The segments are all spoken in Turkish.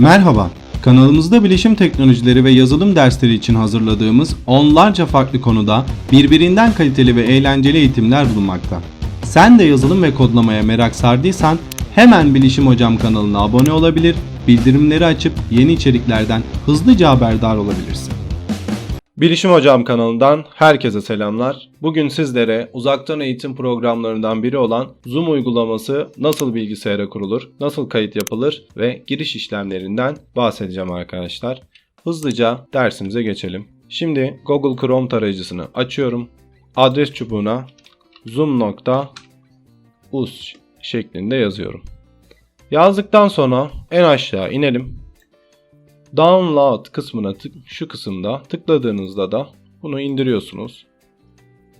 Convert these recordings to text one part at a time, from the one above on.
Merhaba, kanalımızda bilişim teknolojileri ve yazılım dersleri için hazırladığımız onlarca farklı konuda birbirinden kaliteli ve eğlenceli eğitimler bulunmakta. Sen de yazılım ve kodlamaya merak sardıysan hemen Bilişim Hocam kanalına abone olabilir, bildirimleri açıp yeni içeriklerden hızlıca haberdar olabilirsin. Bilişim Hocam kanalından herkese selamlar. Bugün sizlere uzaktan eğitim programlarından biri olan Zoom uygulaması nasıl bilgisayara kurulur, nasıl kayıt yapılır ve giriş işlemlerinden bahsedeceğim arkadaşlar. Hızlıca dersimize geçelim. Şimdi Google Chrome tarayıcısını açıyorum. Adres çubuğuna zoom.us şeklinde yazıyorum. Yazdıktan sonra en aşağı inelim. Download kısmına tık, şu kısımda tıkladığınızda da bunu indiriyorsunuz.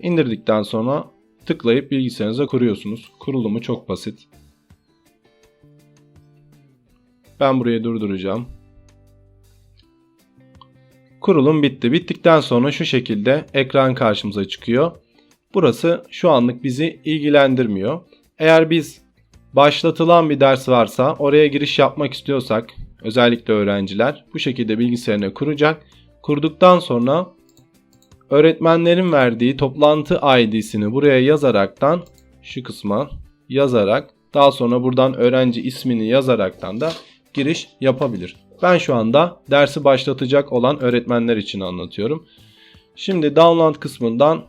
İndirdikten sonra tıklayıp bilgisayarınıza kuruyorsunuz. Kurulumu çok basit. Ben burayı durduracağım. Kurulum bitti. Bittikten sonra şu şekilde ekran karşımıza çıkıyor. Burası şu anlık bizi ilgilendirmiyor. Eğer biz başlatılan bir ders varsa oraya giriş yapmak istiyorsak özellikle öğrenciler bu şekilde bilgisayarına kuracak. Kurduktan sonra öğretmenlerin verdiği toplantı ID'sini buraya yazaraktan şu kısma yazarak daha sonra buradan öğrenci ismini yazaraktan da giriş yapabilir. Ben şu anda dersi başlatacak olan öğretmenler için anlatıyorum. Şimdi download kısmından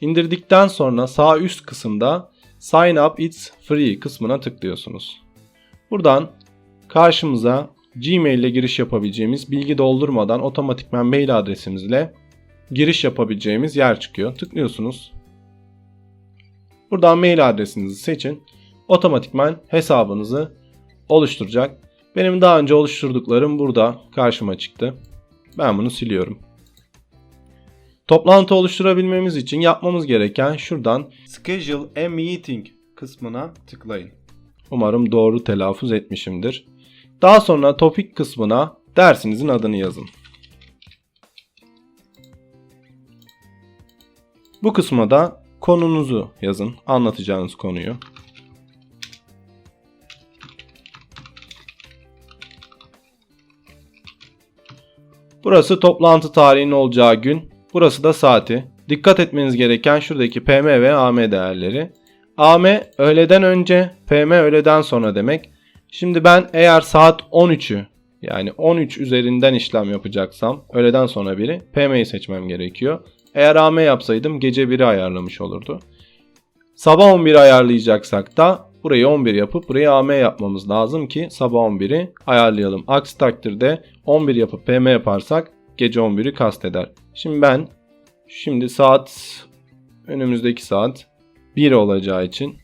indirdikten sonra sağ üst kısımda sign up it's free kısmına tıklıyorsunuz. Buradan karşımıza Gmail ile giriş yapabileceğimiz bilgi doldurmadan otomatikman mail adresimizle giriş yapabileceğimiz yer çıkıyor. Tıklıyorsunuz. Buradan mail adresinizi seçin. Otomatikman hesabınızı oluşturacak. Benim daha önce oluşturduklarım burada karşıma çıktı. Ben bunu siliyorum. Toplantı oluşturabilmemiz için yapmamız gereken şuradan Schedule a Meeting kısmına tıklayın. Umarım doğru telaffuz etmişimdir. Daha sonra topik kısmına dersinizin adını yazın. Bu kısma da konunuzu yazın. Anlatacağınız konuyu. Burası toplantı tarihinin olacağı gün. Burası da saati. Dikkat etmeniz gereken şuradaki PM ve AM değerleri. AM öğleden önce, PM öğleden sonra demek. Şimdi ben eğer saat 13'ü yani 13 üzerinden işlem yapacaksam öğleden sonra biri PM'yi seçmem gerekiyor. Eğer AM yapsaydım gece 1'i ayarlamış olurdu. Sabah 11 ayarlayacaksak da burayı 11 yapıp burayı AM yapmamız lazım ki sabah 11'i ayarlayalım. Aksi takdirde 11 yapıp PM yaparsak gece 11'i kasteder. Şimdi ben şimdi saat önümüzdeki saat 1 olacağı için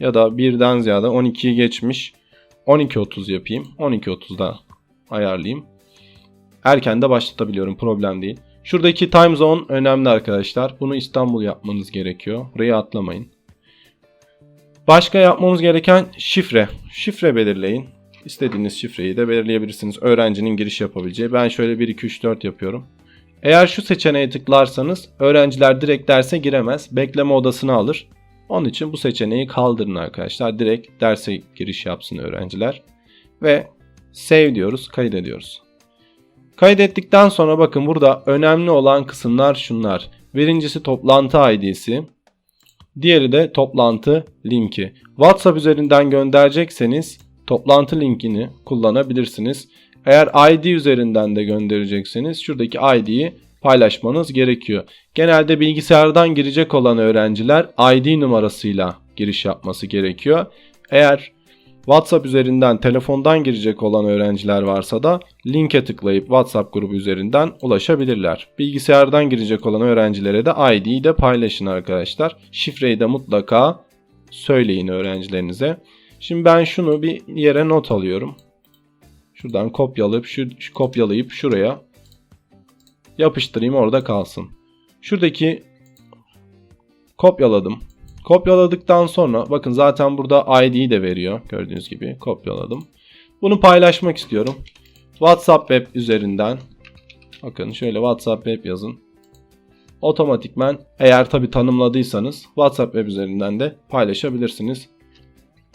ya da 1'den ziyade 12'yi geçmiş 12.30 yapayım. 12.30'da ayarlayayım. Erken de başlatabiliyorum problem değil. Şuradaki time zone önemli arkadaşlar. Bunu İstanbul yapmanız gerekiyor. Burayı atlamayın. Başka yapmamız gereken şifre. Şifre belirleyin. İstediğiniz şifreyi de belirleyebilirsiniz. Öğrencinin giriş yapabileceği. Ben şöyle 1 2 3 4 yapıyorum. Eğer şu seçeneğe tıklarsanız öğrenciler direkt derse giremez. Bekleme odasını alır. Onun için bu seçeneği kaldırın arkadaşlar. Direkt derse giriş yapsın öğrenciler. Ve save diyoruz, kaydediyoruz. Kaydettikten sonra bakın burada önemli olan kısımlar şunlar. Birincisi toplantı ID'si. Diğeri de toplantı linki. WhatsApp üzerinden gönderecekseniz toplantı linkini kullanabilirsiniz. Eğer ID üzerinden de gönderecekseniz şuradaki ID'yi paylaşmanız gerekiyor. Genelde bilgisayardan girecek olan öğrenciler ID numarasıyla giriş yapması gerekiyor. Eğer WhatsApp üzerinden telefondan girecek olan öğrenciler varsa da linke tıklayıp WhatsApp grubu üzerinden ulaşabilirler. Bilgisayardan girecek olan öğrencilere de ID'yi de paylaşın arkadaşlar. Şifreyi de mutlaka söyleyin öğrencilerinize. Şimdi ben şunu bir yere not alıyorum. Şuradan kopyalayıp şu, kopyalayıp şuraya yapıştırayım orada kalsın. Şuradaki kopyaladım. Kopyaladıktan sonra bakın zaten burada ID'yi de veriyor. Gördüğünüz gibi kopyaladım. Bunu paylaşmak istiyorum. WhatsApp web üzerinden bakın şöyle WhatsApp web yazın. Otomatikmen eğer tabi tanımladıysanız WhatsApp web üzerinden de paylaşabilirsiniz.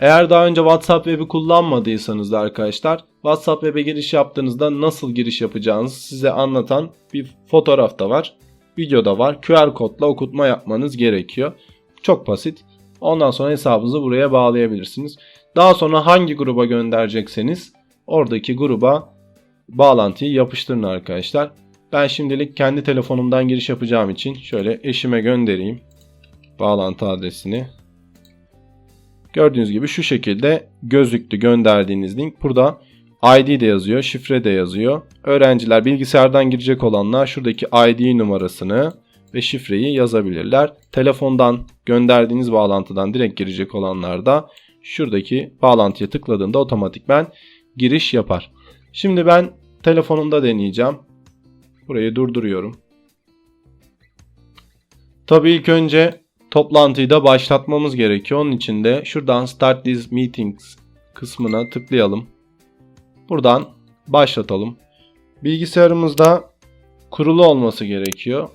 Eğer daha önce WhatsApp Web'i kullanmadıysanız da arkadaşlar WhatsApp Web'e giriş yaptığınızda nasıl giriş yapacağınızı size anlatan bir fotoğraf da var. Video da var. QR kodla okutma yapmanız gerekiyor. Çok basit. Ondan sonra hesabınızı buraya bağlayabilirsiniz. Daha sonra hangi gruba gönderecekseniz oradaki gruba bağlantıyı yapıştırın arkadaşlar. Ben şimdilik kendi telefonumdan giriş yapacağım için şöyle eşime göndereyim bağlantı adresini. Gördüğünüz gibi şu şekilde gözüktü gönderdiğiniz link. Burada ID de yazıyor, şifre de yazıyor. Öğrenciler bilgisayardan girecek olanlar şuradaki ID numarasını ve şifreyi yazabilirler. Telefondan gönderdiğiniz bağlantıdan direkt girecek olanlar da şuradaki bağlantıya tıkladığında otomatikmen giriş yapar. Şimdi ben telefonumda deneyeceğim. Burayı durduruyorum. Tabii ilk önce toplantıyı da başlatmamız gerekiyor. Onun için de şuradan Start These Meetings kısmına tıklayalım. Buradan başlatalım. Bilgisayarımızda kurulu olması gerekiyor.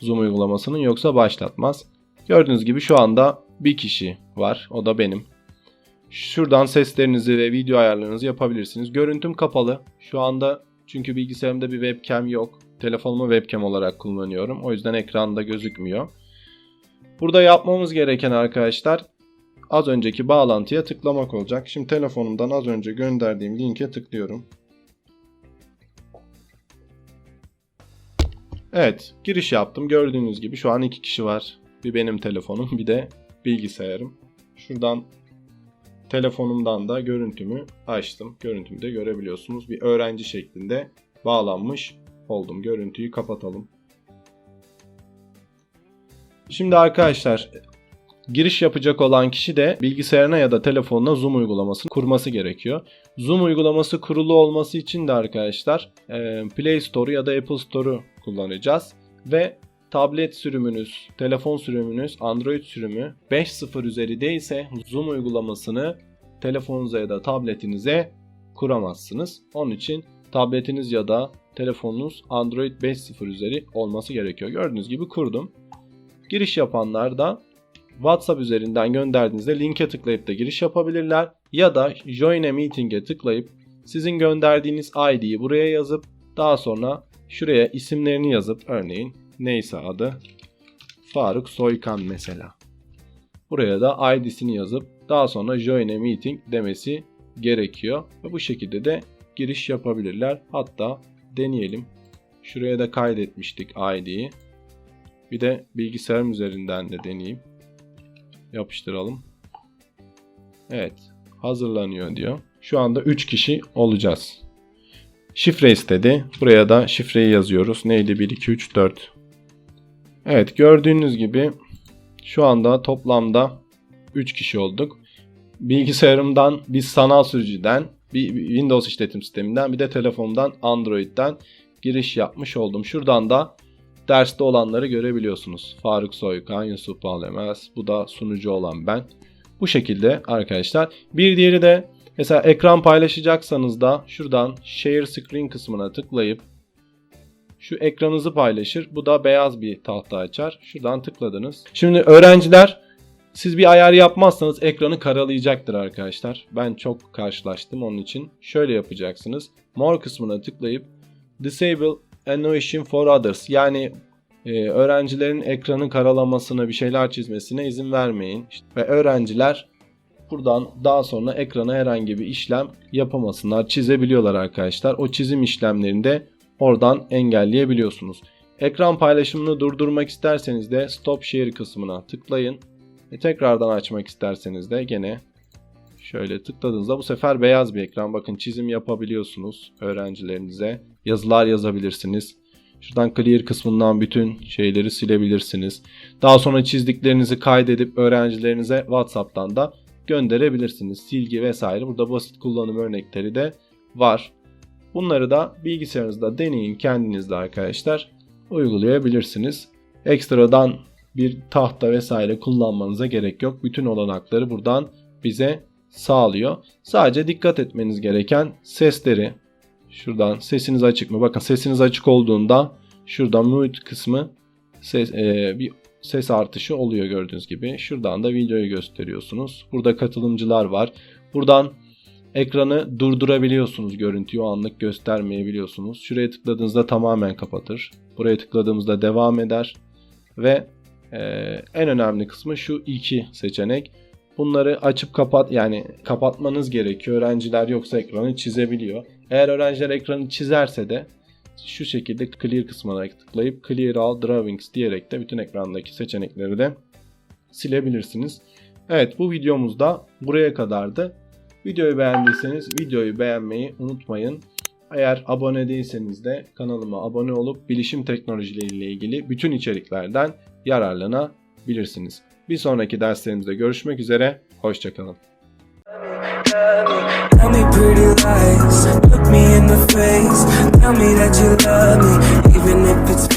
Zoom uygulamasının yoksa başlatmaz. Gördüğünüz gibi şu anda bir kişi var. O da benim. Şuradan seslerinizi ve video ayarlarınızı yapabilirsiniz. Görüntüm kapalı. Şu anda çünkü bilgisayarımda bir webcam yok. Telefonumu webcam olarak kullanıyorum. O yüzden ekranda gözükmüyor. Burada yapmamız gereken arkadaşlar az önceki bağlantıya tıklamak olacak. Şimdi telefonumdan az önce gönderdiğim linke tıklıyorum. Evet giriş yaptım. Gördüğünüz gibi şu an iki kişi var. Bir benim telefonum bir de bilgisayarım. Şuradan telefonumdan da görüntümü açtım. Görüntümü görebiliyorsunuz. Bir öğrenci şeklinde bağlanmış oldum. Görüntüyü kapatalım. Şimdi arkadaşlar giriş yapacak olan kişi de bilgisayarına ya da telefonuna Zoom uygulamasını kurması gerekiyor. Zoom uygulaması kurulu olması için de arkadaşlar e, Play Store ya da Apple Store'u kullanacağız. Ve tablet sürümünüz, telefon sürümünüz, Android sürümü 5.0 üzeri değilse Zoom uygulamasını telefonunuza ya da tabletinize kuramazsınız. Onun için tabletiniz ya da telefonunuz Android 5.0 üzeri olması gerekiyor. Gördüğünüz gibi kurdum. Giriş yapanlar da WhatsApp üzerinden gönderdiğinizde linke tıklayıp da giriş yapabilirler. Ya da Join a Meeting'e tıklayıp sizin gönderdiğiniz ID'yi buraya yazıp daha sonra şuraya isimlerini yazıp örneğin neyse adı Faruk Soykan mesela. Buraya da ID'sini yazıp daha sonra Join a Meeting demesi gerekiyor. Ve bu şekilde de giriş yapabilirler. Hatta deneyelim. Şuraya da kaydetmiştik ID'yi. Bir de bilgisayarım üzerinden de deneyeyim. Yapıştıralım. Evet. Hazırlanıyor diyor. Şu anda 3 kişi olacağız. Şifre istedi. Buraya da şifreyi yazıyoruz. Neydi? 1, 2, 3, 4. Evet gördüğünüz gibi şu anda toplamda 3 kişi olduk. Bilgisayarımdan bir sanal sürücüden, bir Windows işletim sisteminden bir de telefonumdan Android'den giriş yapmış oldum. Şuradan da derste olanları görebiliyorsunuz. Faruk Soykan, Yusuf Bağlemez. Bu da sunucu olan ben. Bu şekilde arkadaşlar. Bir diğeri de mesela ekran paylaşacaksanız da şuradan Share Screen kısmına tıklayıp şu ekranınızı paylaşır. Bu da beyaz bir tahta açar. Şuradan tıkladınız. Şimdi öğrenciler siz bir ayar yapmazsanız ekranı karalayacaktır arkadaşlar. Ben çok karşılaştım onun için. Şöyle yapacaksınız. More kısmına tıklayıp Disable Annotation for Others yani e, öğrencilerin ekranı karalamasına bir şeyler çizmesine izin vermeyin. Ve öğrenciler buradan daha sonra ekrana herhangi bir işlem yapamasınlar. Çizebiliyorlar arkadaşlar. O çizim işlemlerini de oradan engelleyebiliyorsunuz. Ekran paylaşımını durdurmak isterseniz de Stop Share kısmına tıklayın. E tekrardan açmak isterseniz de gene şöyle tıkladığınızda bu sefer beyaz bir ekran. Bakın çizim yapabiliyorsunuz öğrencilerinize. Yazılar yazabilirsiniz. Şuradan clear kısmından bütün şeyleri silebilirsiniz. Daha sonra çizdiklerinizi kaydedip öğrencilerinize WhatsApp'tan da gönderebilirsiniz. Silgi vesaire. Burada basit kullanım örnekleri de var. Bunları da bilgisayarınızda deneyin kendinizde arkadaşlar. Uygulayabilirsiniz. Ekstradan bir tahta vesaire kullanmanıza gerek yok. Bütün olanakları buradan bize sağlıyor. Sadece dikkat etmeniz gereken sesleri şuradan sesiniz açık mı? Bakın sesiniz açık olduğunda şuradan mute kısmı ses, e, bir ses artışı oluyor gördüğünüz gibi. Şuradan da videoyu gösteriyorsunuz. Burada katılımcılar var. Buradan ekranı durdurabiliyorsunuz. Görüntüyü o anlık göstermeyebiliyorsunuz. Şuraya tıkladığınızda tamamen kapatır. Buraya tıkladığımızda devam eder. Ve e, en önemli kısmı şu iki seçenek. Bunları açıp kapat yani kapatmanız gerekiyor. Öğrenciler yoksa ekranı çizebiliyor. Eğer öğrenciler ekranı çizerse de şu şekilde clear kısmına tıklayıp clear all drawings diyerek de bütün ekrandaki seçenekleri de silebilirsiniz. Evet bu videomuz da buraya kadardı. Videoyu beğendiyseniz videoyu beğenmeyi unutmayın. Eğer abone değilseniz de kanalıma abone olup bilişim teknolojileriyle ilgili bütün içeriklerden yararlanabilirsiniz. Bir sonraki derslerimizde görüşmek üzere, hoşçakalın. Tell me pretty lies, look me in the face. Tell me that you love me, even if it's.